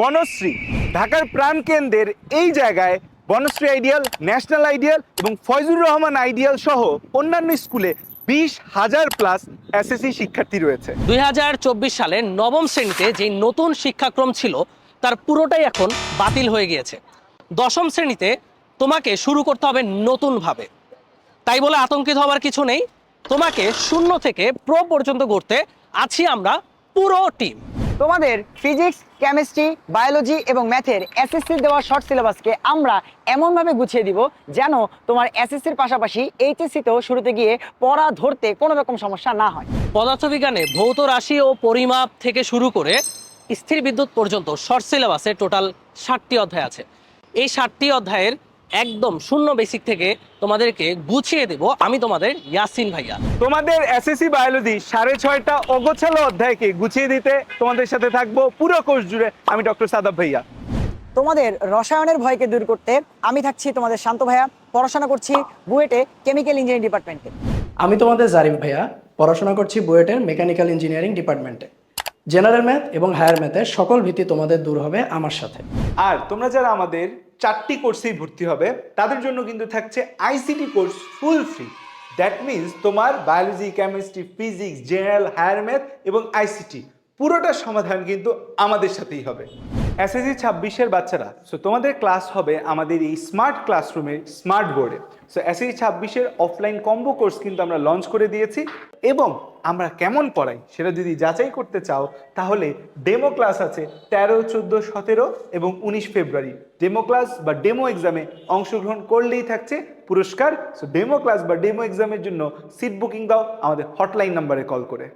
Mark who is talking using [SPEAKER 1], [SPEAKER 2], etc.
[SPEAKER 1] বনশ্রী, ঢাকার প্রাণকেন্দ্রের এই জায়গায় বনশ্রী আইডিয়াল, ন্যাশনাল আইডিয়াল এবং ফয়জুর রহমান আইডিয়াল সহ অন্যান্য স্কুলে বিশ হাজার প্লাস এসএসসি শিক্ষার্থী রয়েছে।
[SPEAKER 2] দুই হাজার চব্বিশ সালের নবম শ্রেণীতে যে নতুন শিক্ষাক্রম ছিল, তার পুরোটাই এখন বাতিল হয়ে গিয়েছে। দশম শ্রেণীতে তোমাকে শুরু করতে হবে নতুনভাবে। তাই বলে আতঙ্কিত হওয়ার কিছু নেই। তোমাকে শূন্য থেকে প্রো পর্যন্ত করতে আছি আমরা পুরো টিম
[SPEAKER 3] তোমাদের ফিজিক্স কেমিস্ট্রি বায়োলজি এবং ম্যাথের এসএসসি দেওয়া শর্ট সিলেবাসকে আমরা এমনভাবে গুছিয়ে দিব যেন তোমার এসএসসির পাশাপাশি এইচএসসিতেও শুরুতে গিয়ে পড়া ধরতে কোনো রকম সমস্যা না হয়।
[SPEAKER 2] পদার্থবিজ্ঞানে ভৌত রাশি ও পরিমাপ থেকে শুরু করে স্থির বিদ্যুৎ পর্যন্ত শর্ট সিলেবাসে টোটাল ষাটটি অধ্যায় আছে। এই ষাটটি অধ্যায়ের একদম শূন্য বেসিক থেকে তোমাদেরকে গুছিয়ে দেব। আমি তোমাদের ইয়াসিন ভাইয়া।
[SPEAKER 1] তোমাদের এসএসসি বায়োলজি সাড়ে ছয়টা অগোছালো অধ্যায়কে গুছিয়ে দিতে তোমাদের সাথে থাকব পুরো কোর্স জুড়ে। আমি ডক্টর সাদাব ভাইয়া।
[SPEAKER 3] তোমাদের রসায়নের ভয়কে দূর করতে আমি থাকছি তোমাদের শান্ত ভাইয়া। পড়াশোনা করছি বুয়েটে কেমিক্যাল ইঞ্জিনিয়ারিং ডিপার্টমেন্টে
[SPEAKER 4] আমি তোমাদের জারিফ ভাইয়া। পড়াশোনা করছি বুয়েটের মেকানিক্যাল ইঞ্জিনিয়ারিং ডিপার্টমেন্টে জেনারেল ম্যাথ এবং হায়ার ম্যাথের সকল ভীতি তোমাদের দূর হবে আমার সাথে।
[SPEAKER 1] আর তোমরা যারা আমাদের চারটি কোর্সেই ভর্তি হবে। তাদের জন্য কিন্তু থাকছে ICT course full free that means তোমার biology chemistry physics general higher math এবং আইসিটি পুরোটা সমাধান কিন্তু আমাদের সাথেই হবে। এসএসসি ছাব্বিশের বাচ্চারা সো তোমাদের ক্লাস হবে আমাদের এই স্মার্ট ক্লাসরুমে স্মার্ট বোর্ডে সো এসএসসি ছাব্বিশের অফলাইন কম্বো কোর্স কিন্তু আমরা লঞ্চ করে দিয়েছি এবং আমরা কেমন পড়াই সেটা যদি যাচাই করতে চাও, তাহলে ডেমো ক্লাস আছে তেরো, চোদ্দ, সতেরো এবং উনিশ ফেব্রুয়ারি ডেমো ক্লাস বা ডেমো এক্সামে অংশগ্রহণ করলেই থাকছে পুরস্কার। সো ডেমো ক্লাস বা ডেমো এক্সামের জন্য সিট বুকিং দাও, আমাদের হটলাইন নাম্বারে কল করে।